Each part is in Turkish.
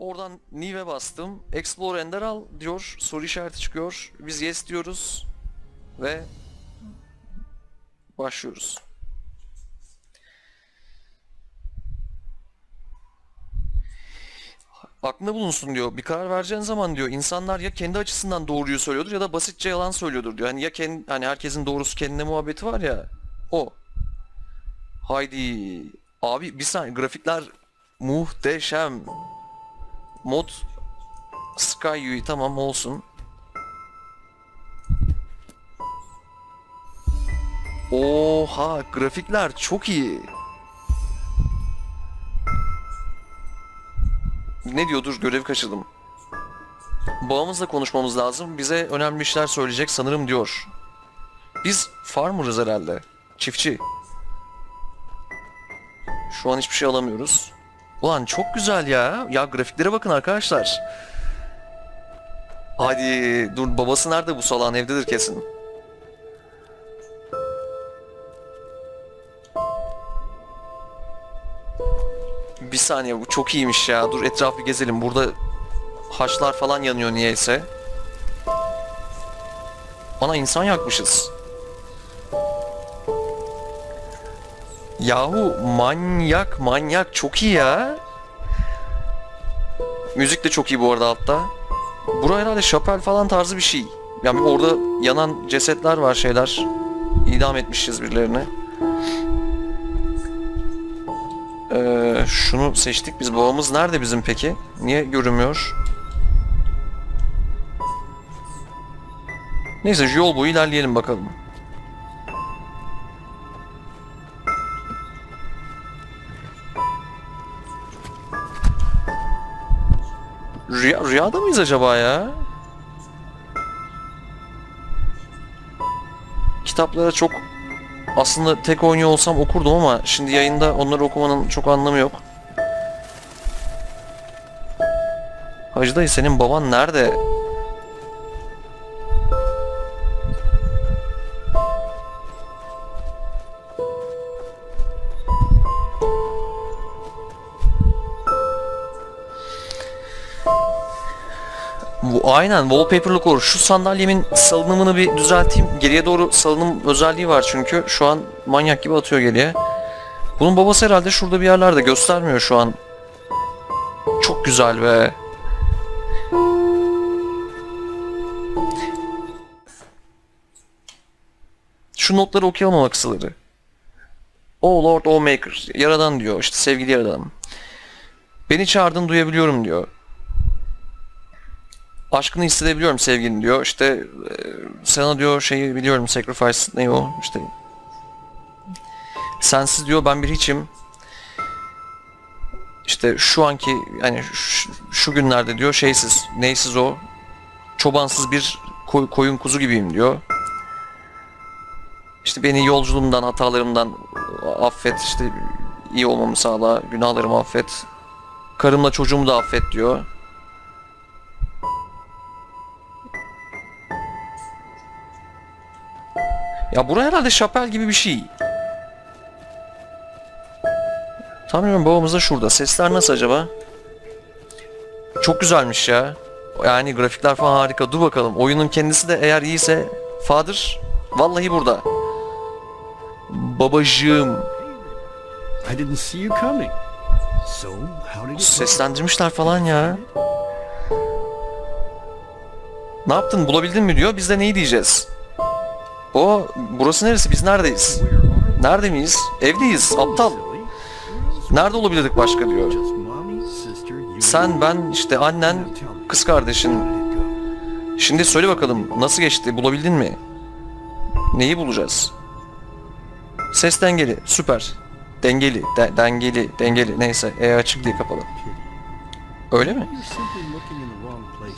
Oradan New'e bastım. Explore Ender al diyor. Soru işareti çıkıyor. Biz yes diyoruz. Ve başlıyoruz. Aklında bulunsun diyor. Bir karar vereceğin zaman diyor insanlar ya kendi açısından doğruyu söylüyordur ya da basitçe yalan söylüyordur diyor. Hani ya kendi, hani herkesin doğrusu kendine muhabbeti var ya. O. Haydi. Abi bir saniye grafikler muhteşem. Mod Sky UI tamam olsun. Oha grafikler çok iyi. Ne diyordur görev kaçırdım. Babamızla konuşmamız lazım. Bize önemli işler söyleyecek sanırım diyor. Biz farmer'ız herhalde. Çiftçi. Şu an hiçbir şey alamıyoruz. Ulan çok güzel ya. Ya grafiklere bakın arkadaşlar. Hadi dur babası nerede bu salağın evdedir kesin. Bir saniye bu çok iyiymiş ya. Dur etrafı gezelim. Burada haçlar falan yanıyor niyeyse. Ana insan yakmışız. Yahu manyak manyak çok iyi ya. Müzik de çok iyi bu arada altta. Bura herhalde şapel falan tarzı bir şey. Yani orada yanan cesetler var şeyler. İdam etmişiz birilerini. Ee, şunu seçtik biz. Babamız nerede bizim peki? Niye görünmüyor? Neyse yol boyu ilerleyelim bakalım. Rüya, rüyada mıyız acaba ya? Kitaplara çok aslında tek oynuyor olsam okurdum ama şimdi yayında onları okumanın çok anlamı yok. Hacı dayı senin baban nerede? Aynen wallpaper'lık olur. Şu sandalyemin salınımını bir düzelteyim. Geriye doğru salınım özelliği var çünkü. Şu an manyak gibi atıyor geriye. Bunun babası herhalde şurada bir yerlerde göstermiyor şu an. Çok güzel be. Şu notları okuyalım ama kısaları. O Lord O Maker. Yaradan diyor. işte sevgili yaradanım. Beni çağırdın duyabiliyorum diyor aşkını hissedebiliyorum sevgini diyor. İşte e, sana diyor şeyi biliyorum sacrifice ne o işte sensiz diyor ben bir hiçim. İşte şu anki yani şu, şu günlerde diyor şeysiz neysiz o çobansız bir koy- koyun kuzu gibiyim diyor. İşte beni yolculuğumdan hatalarımdan affet işte iyi olmamı sağla günahlarımı affet. Karımla çocuğumu da affet diyor. Ya bura herhalde şapel gibi bir şey. Tanrım babamız da şurada. Sesler nasıl acaba? Çok güzelmiş ya. Yani grafikler falan harika. Dur bakalım. Oyunun kendisi de eğer iyiyse Father vallahi burada. Babacığım. I didn't see you coming. So, how did you Seslendirmişler falan ya. Ne yaptın bulabildin mi diyor. Biz de neyi diyeceğiz? O burası neresi? Biz neredeyiz? Nerede miyiz? Evdeyiz. Aptal. Nerede olabilirdik başka diyor. Sen, ben, işte annen, kız kardeşin. Şimdi söyle bakalım nasıl geçti? Bulabildin mi? Neyi bulacağız? Ses dengeli. Süper. Dengeli. de- dengeli. Dengeli. Neyse. E açık değil kapalı. Öyle mi?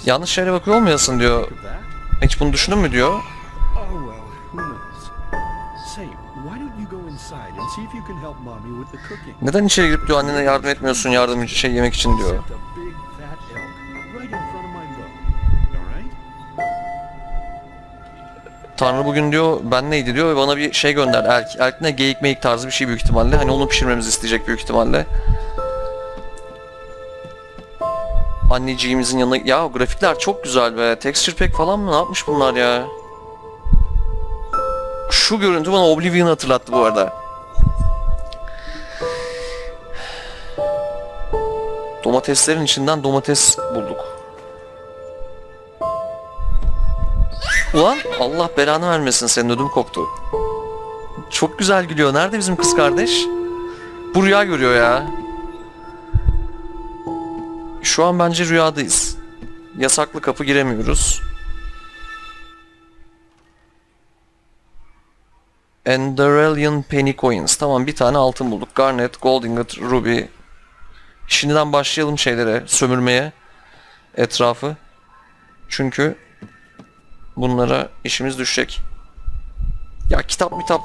Yanlış yere bakıyor olmayasın diyor. Hiç bunu düşündün mü diyor. Neden içeri girip diyor annene yardım etmiyorsun yardımcı şey yemek için diyor. Tanrı bugün diyor ben neydi diyor ve bana bir şey gönder. Elk, elk ne geyik meyik tarzı bir şey büyük ihtimalle. Hani onu pişirmemizi isteyecek büyük ihtimalle. anneciğimizin yanına... Ya grafikler çok güzel be. Texture pack falan mı? Ne yapmış bunlar ya? Şu görüntü bana Oblivion'ı hatırlattı bu arada. Domateslerin içinden domates bulduk. Ulan Allah belanı vermesin senin ödüm koptu. Çok güzel gülüyor. Nerede bizim kız kardeş? Bu rüya görüyor ya. Şu an bence rüyadayız. Yasaklı kapı giremiyoruz. Enderalian Penny Coins. Tamam bir tane altın bulduk. Garnet, Gold Ingot, Ruby. Şimdiden başlayalım şeylere, sömürmeye. Etrafı. Çünkü bunlara işimiz düşecek. Ya kitap mitap.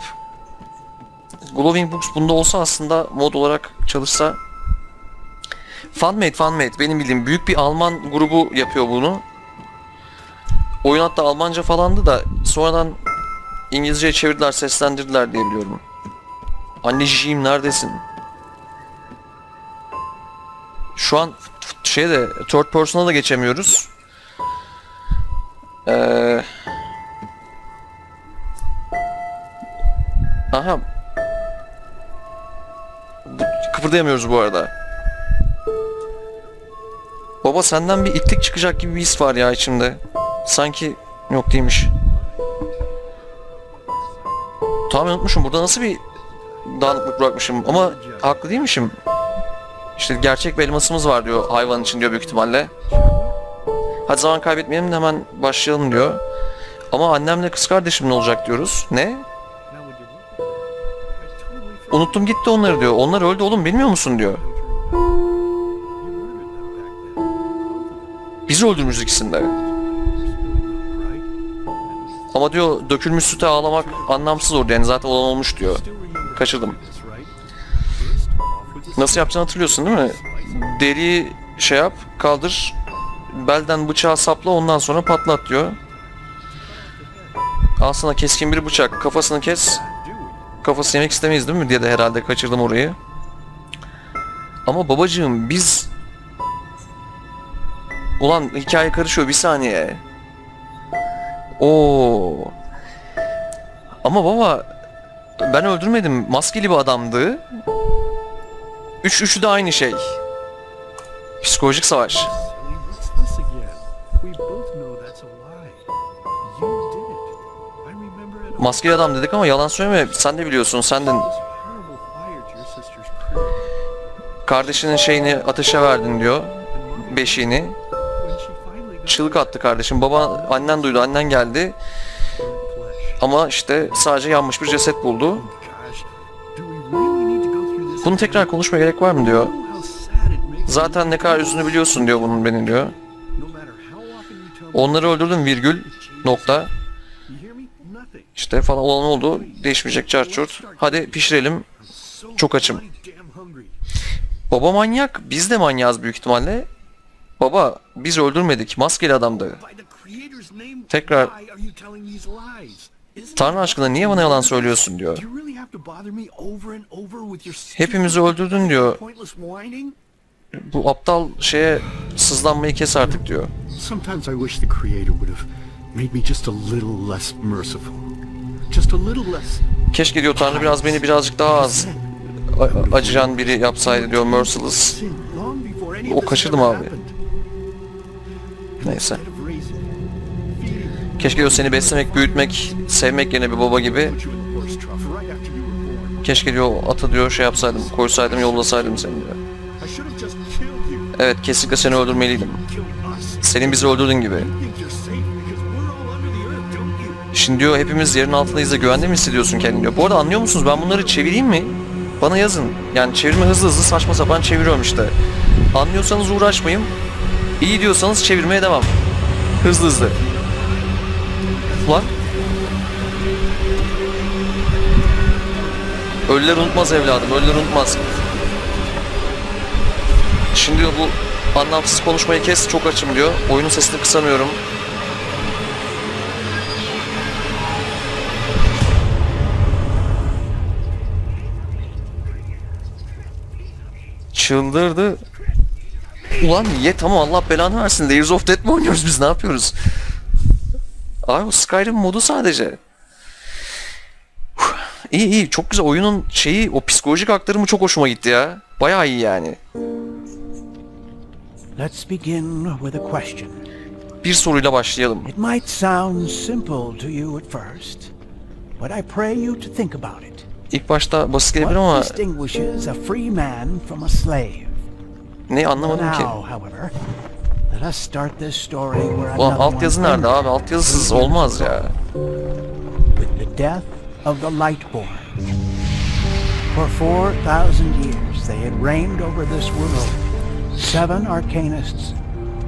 Glowing Books bunda olsa aslında mod olarak çalışsa Fanmade Fanmade benim bildiğim büyük bir Alman grubu yapıyor bunu. Oyun hatta Almanca falandı da sonradan İngilizceye çevirdiler, seslendirdiler diye biliyorum. Anneciğim neredesin? Şu an şeyde third person'a da geçemiyoruz. Ee... Aha. Bu- Kıpırdayamıyoruz bu arada. Baba senden bir itlik çıkacak gibi bir his var ya içimde. Sanki yok değilmiş. Tamam unutmuşum. Burada nasıl bir dağınıklık bırakmışım ama haklı değilmişim. İşte gerçek bir elmasımız var diyor hayvan için diyor büyük ihtimalle. Hadi zaman kaybetmeyelim de hemen başlayalım diyor. Ama annemle kız kardeşim ne olacak diyoruz. Ne? Unuttum gitti onları diyor. Onlar öldü oğlum bilmiyor musun diyor. Biz öldürmüş ikisini de. Ama diyor dökülmüş süte ağlamak anlamsız oldu yani zaten olan olmuş diyor. Kaçırdım. Nasıl yapacağını hatırlıyorsun değil mi? Deriyi şey yap, kaldır, belden bıçağı sapla ondan sonra patlat diyor. Al sana keskin bir bıçak, kafasını kes. Kafası yemek istemeyiz değil mi diye de herhalde kaçırdım orayı. Ama babacığım biz... Ulan hikaye karışıyor bir saniye. Oo. Ama baba ben öldürmedim. Maskeli bir adamdı. Üç üçü de aynı şey. Psikolojik savaş. Maskeli adam dedik ama yalan söyleme. Sen de biliyorsun. Sister's crib. Kardeşinin şeyini ateşe verdin diyor. Beşiğini. Çığlık attı kardeşim. Baba annen duydu. Annen geldi. Ama işte sadece yanmış bir ceset buldu. Bunu tekrar konuşmaya gerek var mı diyor. Zaten ne kadar üzünü biliyorsun diyor bunun beni diyor. Onları öldürdüm virgül nokta. İşte falan olan oldu. Değişmeyecek çarçurt. Hadi pişirelim. Çok açım. Baba manyak. Biz de manyağız büyük ihtimalle. Baba biz öldürmedik. Maskeli adamdı. Tekrar- Tanrı aşkına niye bana yalan söylüyorsun diyor. Hepimizi öldürdün diyor. Bu aptal şeye sızlanmayı kes artık diyor. Sometimes I wish the creator would have made me just a little less merciful. Just a little less. Keşke diyor Tanrı biraz beni birazcık daha az acıyan biri yapsaydı diyor Merciless. O kaçırdım abi. Neyse. Keşke diyor seni beslemek, büyütmek, sevmek yerine bir baba gibi. Keşke diyor ata diyor şey yapsaydım, koysaydım, yollasaydım seni diyor. Evet kesinlikle seni öldürmeliydim. Senin bizi öldürdüğün gibi. Şimdi diyor hepimiz yerin altındayız da güvende mi hissediyorsun kendini diyor. Bu arada anlıyor musunuz ben bunları çevireyim mi? Bana yazın. Yani çevirme hızlı hızlı saçma sapan çeviriyorum işte. Anlıyorsanız uğraşmayın. İyi diyorsanız çevirmeye devam. Hızlı hızlı. Ulan. Ölüler unutmaz evladım. Ölüler unutmaz. Şimdi diyor bu anlamsız konuşmayı kes çok açım diyor. Oyunun sesini kısamıyorum. Çıldırdı. Ulan ye tamam Allah belanı versin. Layers of Death mi oynuyoruz biz ne yapıyoruz? Abi o Skyrim modu sadece. İyi iyi çok güzel oyunun şeyi o psikolojik aktarımı çok hoşuma gitti ya. Bayağı iyi yani. Let's begin with a question. Bir soruyla başlayalım. It might sound simple to you at first, but I pray you to think about it. İlk başta basit gelebilir What ama distinguishes a free man from a slave? ne anlamadım ki. Now, however, let us start this story where Ulan altyazı nerede abi? Altyazısız olmaz ya. With the death of the Lightborn. For 4,000 years they had reigned over this world. Seven arcanists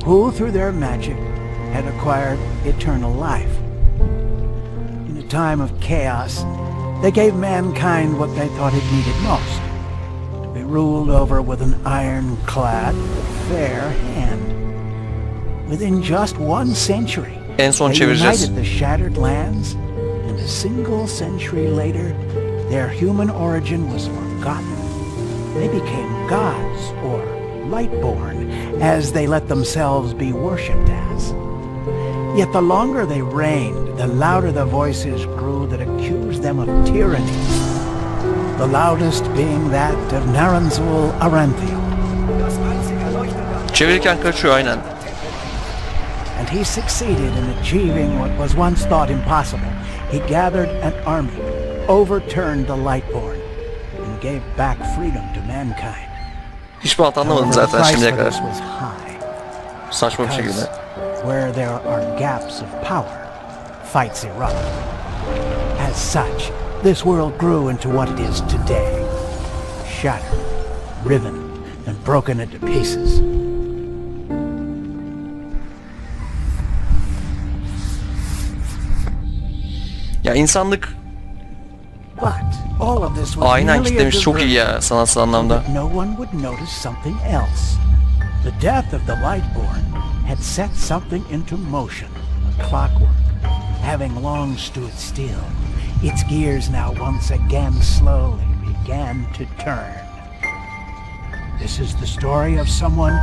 who, through their magic, had acquired eternal life. In a time of chaos, they gave mankind what they thought it needed most. To be ruled over with an ironclad, fair hand. Within just one century, En son they united the shattered lands, and a single century later, their human origin was forgotten. They became gods, or lightborn, as they let themselves be worshipped as. Yet the longer they reigned, the louder the voices grew that accused them of tyranny. The loudest being that of Naranzul Aranthio. Çevirirken kaçıyor aynen. And he succeeded in achieving what was once thought impossible. He gathered an army, overturned the Lightborn, and gave back freedom to mankind. Hiçbir alt anlamadım the zaten price şimdiye for kadar. this was high, Saçma bir because şekilde. where there are gaps of power, fights erupt. As such, this world grew into what it is today. Shattered, riven, and broken into pieces. Ya insanlık But all of this was aynen kitlemiş çok iyi ya sanatsal anlamda. no one would notice something else. The death of the Lightborn had set something into motion, a clockwork, having long stood still. Its gears now once again slowly began to turn. This is the story of someone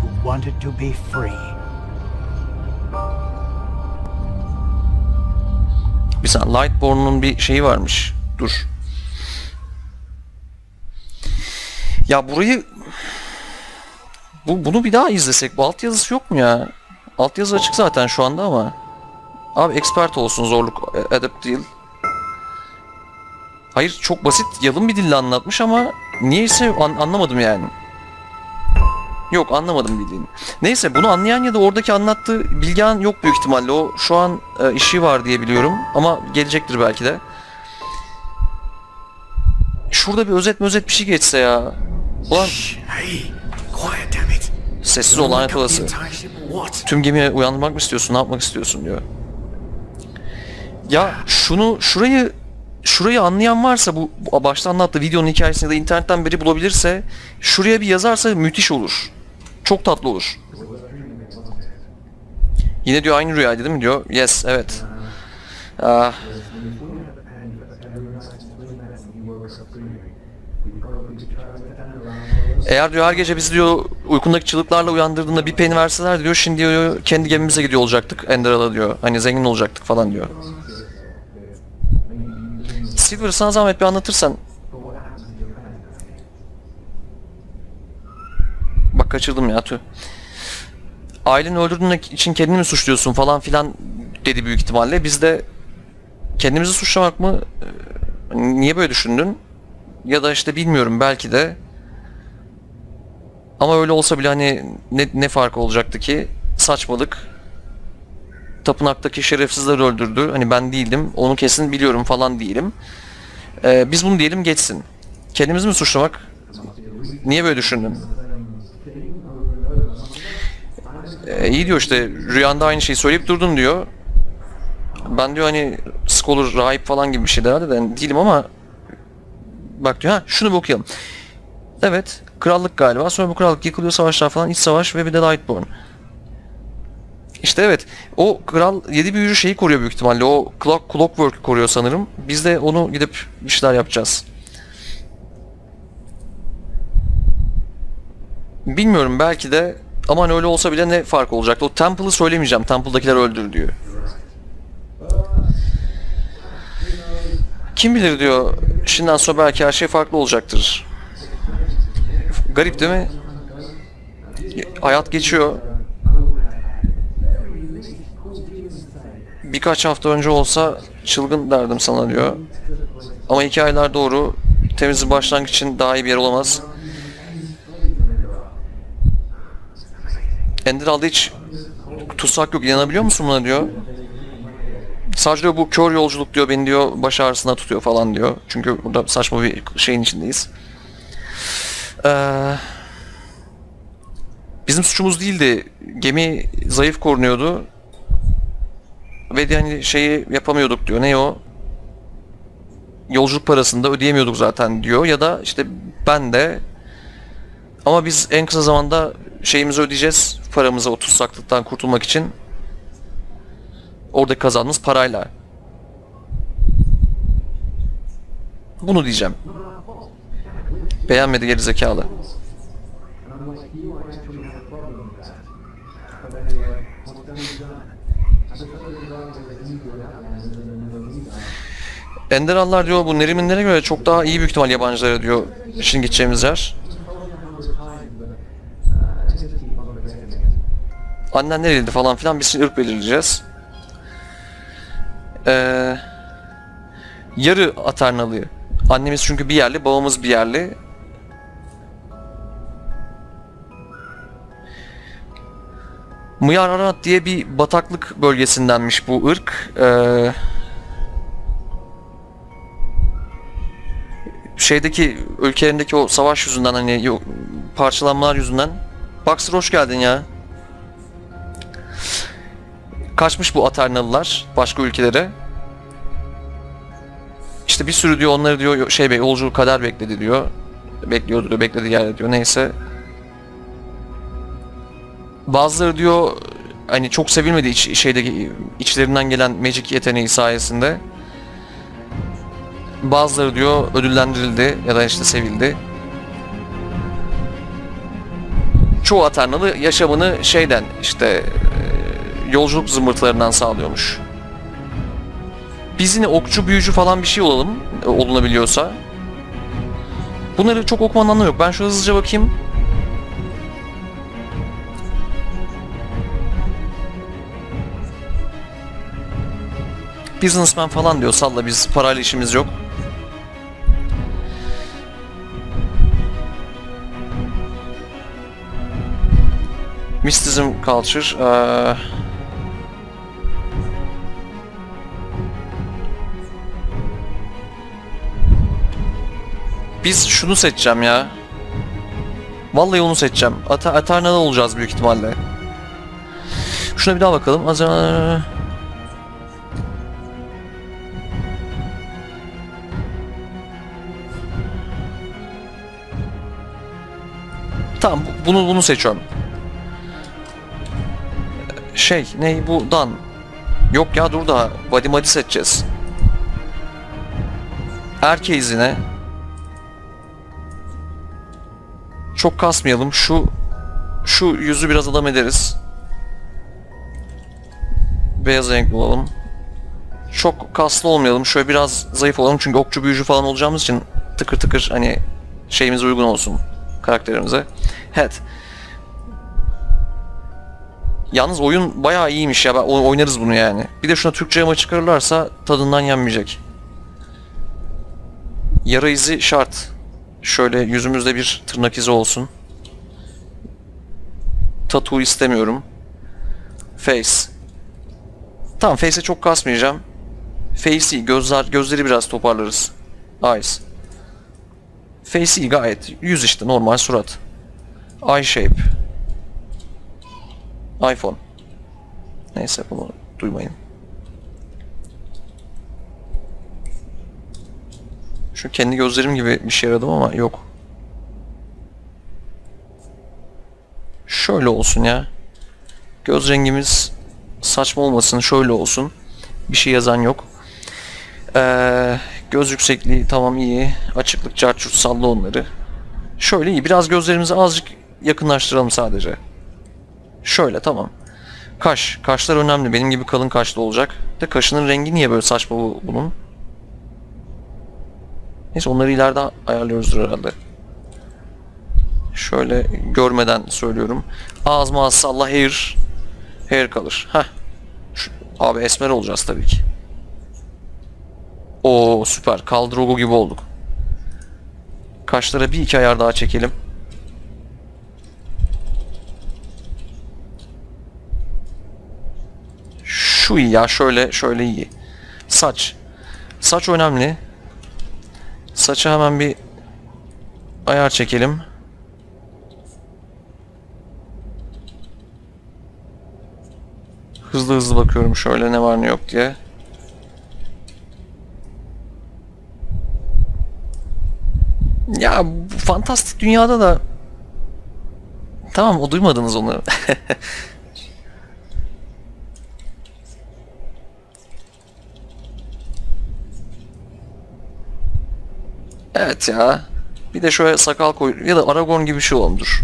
who wanted to be free. Bir saniye Lightborn'un bir şeyi varmış. Dur. Ya burayı bu bunu bir daha izlesek. Bu altyazısı yok mu ya? Altyazı açık zaten şu anda ama. Abi expert olsun zorluk e, adept değil. Hayır çok basit yalın bir dille anlatmış ama niyeyse an- anlamadım yani. Yok anlamadım bildiğini. Neyse bunu anlayan ya da oradaki anlattığı Bilgehan yok büyük ihtimalle. O şu an e, işi var diye biliyorum ama gelecektir belki de. Şurada bir özet özet bir şey geçse ya. Ulan sessiz ol lanet olası. Tüm gemiyi uyandırmak mı istiyorsun? Ne yapmak istiyorsun diyor. Ya şunu şurayı şurayı anlayan varsa bu başta anlattığı videonun hikayesini de internetten biri bulabilirse şuraya bir yazarsa müthiş olur. Çok tatlı olur. Yine diyor aynı rüyaydı değil mi diyor. Yes evet. Ah, Eğer diyor her gece bizi diyor uykundaki çığlıklarla uyandırdığında bir peni verseler diyor şimdi diyor kendi gemimize gidiyor olacaktık Enderal'a diyor. Hani zengin olacaktık falan diyor. Silver sana zahmet bir anlatırsan. Kaçırdım ya tüh. Aileni öldürdüğün için kendini mi suçluyorsun falan filan dedi büyük ihtimalle. Biz de kendimizi suçlamak mı? Ee, Niye böyle düşündün? Ya da işte bilmiyorum belki de. Ama öyle olsa bile hani ne, ne farkı olacaktı ki? Saçmalık. Tapınaktaki şerefsizleri öldürdü. Hani ben değildim. Onu kesin biliyorum falan değilim. Ee, biz bunu diyelim geçsin. Kendimizi mi suçlamak? Niye böyle düşündün? Ee, iyi diyor işte rüyanda aynı şeyi söyleyip durdun diyor. Ben diyor hani scholar, rahip falan gibi bir şey herhalde de hani değilim ama bak diyor ha şunu bir okuyalım. Evet krallık galiba sonra bu krallık yıkılıyor savaşlar falan iç savaş ve bir de Lightborn. İşte evet o kral yedi büyücü şeyi koruyor büyük ihtimalle o clock, clockwork koruyor sanırım. Biz de onu gidip bir şeyler yapacağız. Bilmiyorum belki de Ama hani öyle olsa bile ne fark olacaktı? O Temple'ı söylemeyeceğim. Temple'dakiler öldür diyor. Kim bilir diyor. Şimdiden sonra belki her şey farklı olacaktır. Garip değil mi? Hayat geçiyor. Birkaç hafta önce olsa çılgın derdim sana diyor. Ama hikayeler doğru. Temiz bir başlangıç için daha iyi bir yer olamaz. Enderal'da hiç tutsak yok. İnanabiliyor musun buna diyor. Sadece diyor bu kör yolculuk diyor beni diyor baş ağrısına tutuyor falan diyor. Çünkü burada saçma bir şeyin içindeyiz. Ee, bizim suçumuz değildi. Gemi zayıf korunuyordu. Ve de hani şeyi yapamıyorduk diyor. Ne o? Yolculuk parasını da ödeyemiyorduk zaten diyor. Ya da işte ben de ama biz en kısa zamanda şeyimizi ödeyeceğiz. Paramızı o tutsaklıktan kurtulmak için. Orada kazandığımız parayla. Bunu diyeceğim. Beğenmedi gerizekalı. Enderallar diyor bu Neriminlere göre çok daha iyi büyük ihtimal yabancılara diyor. Şimdi gideceğimiz yer. Annen nereliydi falan filan biz şimdi ırk belirleyeceğiz. Ee, yarı Atarnalı. Annemiz çünkü bir yerli, babamız bir yerli. Mıyar Aranat diye bir bataklık bölgesindenmiş bu ırk. Ee, şeydeki ülkelerindeki o savaş yüzünden hani yok, parçalanmalar yüzünden. Baxter hoş geldin ya. Kaçmış bu Atarnalılar başka ülkelere. İşte bir sürü diyor onları diyor şey be yolculuk kader bekledi diyor. Bekliyordu diyor beklediği yerde diyor neyse. Bazıları diyor hani çok sevilmedi iç, şeydeki içlerinden gelen magic yeteneği sayesinde. Bazıları diyor ödüllendirildi ya da işte sevildi. Çoğu Atarnalı yaşamını şeyden işte yolculuk zımbırtılarından sağlıyormuş. Biz yine okçu büyücü falan bir şey olalım e, olunabiliyorsa. Bunları çok okumanın anlamı yok. Ben şu hızlıca bakayım. Businessman falan diyor salla biz parayla işimiz yok. Mysticism Culture. eee, Biz şunu seçeceğim ya. Vallahi onu seçeceğim. Ata Aterna'da olacağız büyük ihtimalle. Şuna bir daha bakalım. Az Tamam bu- bunu bunu seçiyorum. Şey ne bu Dan. Yok ya dur daha. Body Madi seçeceğiz. Erkeğiz yine. Çok kasmayalım. Şu şu yüzü biraz adam ederiz. Beyaz renk bulalım. Çok kaslı olmayalım. Şöyle biraz zayıf olalım çünkü okçu büyücü falan olacağımız için tıkır tıkır hani şeyimize uygun olsun karakterimize. Head. Yalnız oyun bayağı iyiymiş ya. Oynarız bunu yani. Bir de şuna Türkçe ama çıkarırlarsa tadından yenmeyecek. Yara izi şart. Şöyle yüzümüzde bir tırnak izi olsun. Tattoo istemiyorum. Face. Tamam face'e çok kasmayacağım. Face iyi. Gözler, gözleri biraz toparlarız. Eyes. Face iyi gayet. Yüz işte normal surat. Eye shape. iPhone. Neyse bunu duymayın. Şu kendi gözlerim gibi bir şey aradım ama yok. Şöyle olsun ya. Göz rengimiz saçma olmasın. Şöyle olsun. Bir şey yazan yok. Ee, göz yüksekliği tamam iyi. Açıklık çarçurt salla onları. Şöyle iyi. Biraz gözlerimizi azıcık yakınlaştıralım sadece. Şöyle tamam. Kaş. Kaşlar önemli. Benim gibi kalın kaşlı olacak. De kaşının rengi niye böyle saçma bu, bunun? Neyse onları ileride ayarlıyoruzdur herhalde. Şöyle görmeden söylüyorum. Ağız mağaz salla hair. Hair kalır. Heh. Şu- abi esmer olacağız tabii ki. Oo süper. Kaldrogo gibi olduk. Kaşlara bir iki ayar daha çekelim. Şu iyi ya şöyle şöyle iyi. Saç. Saç önemli. Saça hemen bir ayar çekelim. Hızlı hızlı bakıyorum şöyle ne var ne yok diye. Ya fantastik dünyada da Tamam o duymadınız onu. evet ya. Bir de şöyle sakal koy ya da Aragorn gibi bir şey olalım dur.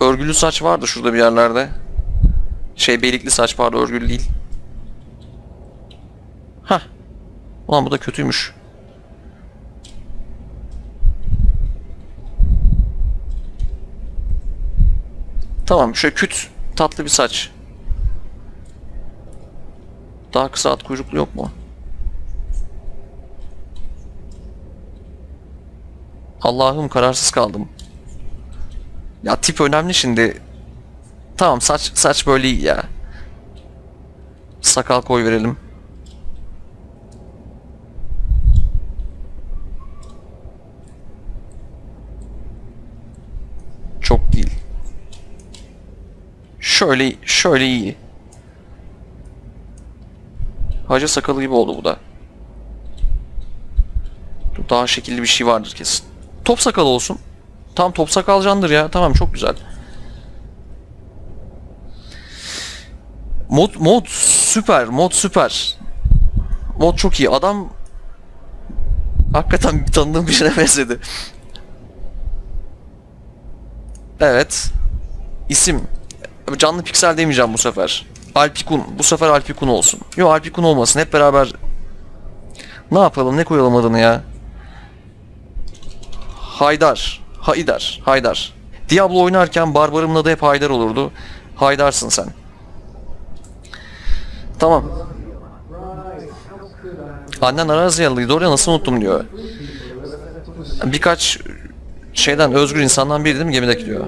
Örgülü saç vardı şurada bir yerlerde. Şey beylikli saç pardon örgülü değil. Hah. Ulan bu da kötüymüş. Tamam şöyle küt tatlı bir saç. Daha kısa at kuyruklu yok mu? Allah'ım kararsız kaldım. Ya tip önemli şimdi. Tamam saç saç böyle iyi ya. Sakal koy verelim. Çok değil. Şöyle şöyle iyi. Hacı sakalı gibi oldu bu da. Daha şekilli bir şey vardır kesin. Top sakal olsun. Tam top sakal candır ya. Tamam çok güzel. Mod mod süper. Mod süper. Mod çok iyi. Adam hakikaten tanıdığım birine benzedi. Evet. İsim. Canlı piksel demeyeceğim bu sefer. Alpikun. Bu sefer Alpikun olsun. Yok Alpikun olmasın. Hep beraber ne yapalım? Ne koyalım adını ya? Haydar. Haydar. Haydar. Diablo oynarken barbarımın adı hep Haydar olurdu. Haydarsın sen. Tamam. Annen Araziyalıydı oraya nasıl unuttum diyor. Birkaç şeyden özgür insandan biri değil mi gemideki diyor.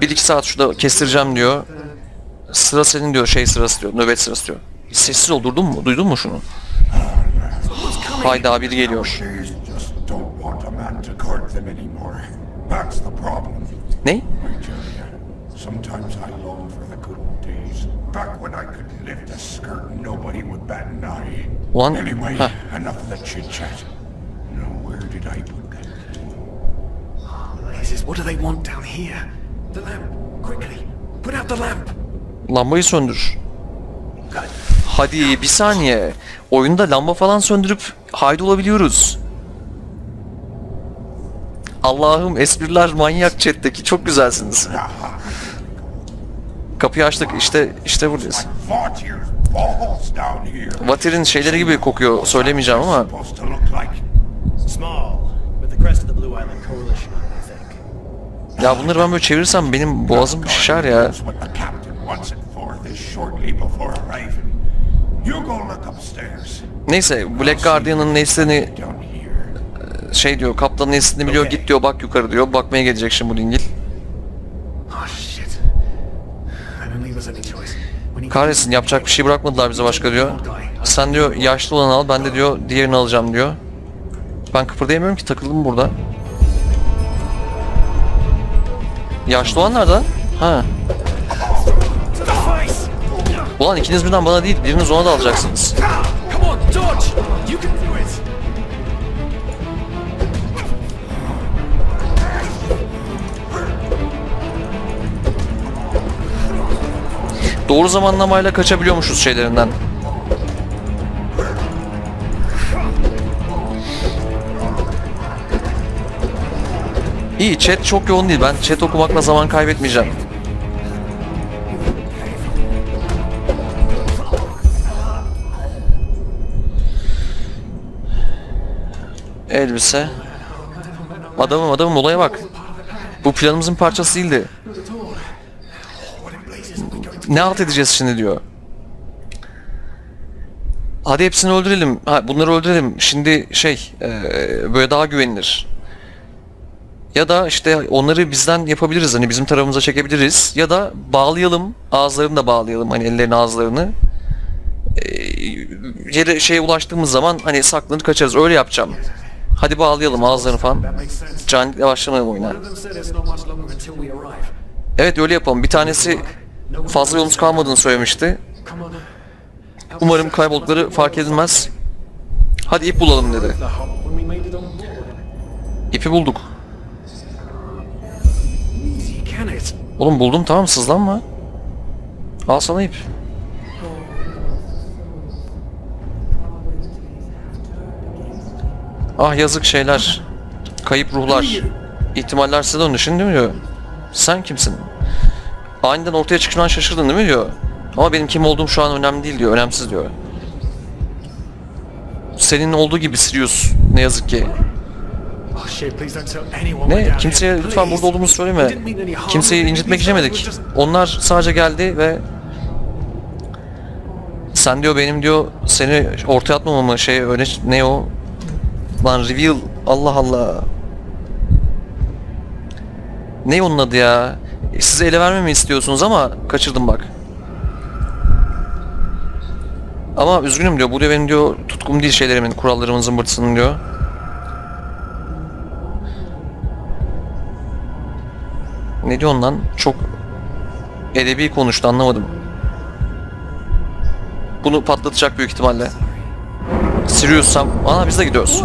Bir iki saat şurada kestireceğim diyor. Sıra senin diyor şey sırası diyor. Nöbet sırası diyor. Sessiz ol durdun mu? Duydun mu şunu? Hayda biri geliyor. Ne? Sometimes I long for the good old days. Back when I could lift a skirt and nobody would bat an eye. Ulan Anyway, ha, enough of the chit chat. Now, where did I put that? Jesus, what do they want down here? The lamp, quickly. Put out the lamp. lambayı söndür. Hadi bir saniye. Oyunda lamba falan söndürüp haydi olabiliyoruz. Allah'ım espriler manyak chat'teki çok güzelsiniz. Kapıyı açtık işte işte buradayız. Vatir'in şeyleri gibi kokuyor söylemeyeceğim ama ya bunları ben böyle çevirirsem benim boğazım şişer ya. Neyse Black Guardian'ın neslini şey diyor kaptanın neslini biliyor git diyor bak yukarı diyor bakmaya gelecek şimdi bu dingil. Need Kahretsin yapacak bir şey bırakmadılar bize başka diyor. Sen diyor yaşlı olanı al ben de diyor diğerini alacağım diyor. Ben kıpırdayamıyorum ki takıldım burada. Yaşlı olan nerede? Ha. Ulan ikiniz birden bana değil biriniz ona da alacaksınız. Doğru zamanlamayla kaçabiliyormuşuz şeylerinden. İyi chat çok yoğun değil. Ben chat okumakla zaman kaybetmeyeceğim. Elbise. Adamım adamım olaya bak. Bu planımızın parçası değildi. Ne alt edeceğiz şimdi diyor. Hadi hepsini öldürelim. Ha, bunları öldürelim. Şimdi şey eee, böyle daha güvenilir. Ya da işte onları bizden yapabiliriz. Hani bizim tarafımıza çekebiliriz. Ya da bağlayalım. Ağızlarını da bağlayalım. Hani ellerini ağızlarını. Eee, yere şeye ulaştığımız zaman hani saklanır kaçarız. Öyle yapacağım. Hadi bağlayalım ağızlarını falan. Canikle başlamayalım oyuna. Evet öyle yapalım. Bir tanesi fazla yolumuz kalmadığını söylemişti. Umarım kayboldukları fark edilmez. Hadi ip bulalım dedi. İpi bulduk. Oğlum buldum tamam sızlanma. Al sana ip. Ah yazık şeyler. Kayıp ruhlar. İhtimaller size döndü şimdi mi. Sen kimsin? Aniden ortaya çıkışından şaşırdın değil mi diyor. Ama benim kim olduğum şu an önemli değil diyor. Önemsiz diyor. Senin olduğu gibi Sirius. Ne yazık ki. Oh Ne? Kimseye lütfen burada olduğumuzu söyleme. Kimseyi incitmek istemedik. Onlar sadece geldi ve sen diyor benim diyor seni ortaya atmamamı şey öyle ne o lan reveal Allah Allah ne onun adı ya Size ele vermemi istiyorsunuz ama kaçırdım bak ama üzgünüm diyor bu diyor benim diyor tutkum değil şeylerimin kurallarımın zımbırtısının diyor Ne diyorsun lan? Çok edebi konuştu anlamadım. Bunu patlatacak büyük ihtimalle. Sirius'sam... Ana biz de gidiyoruz.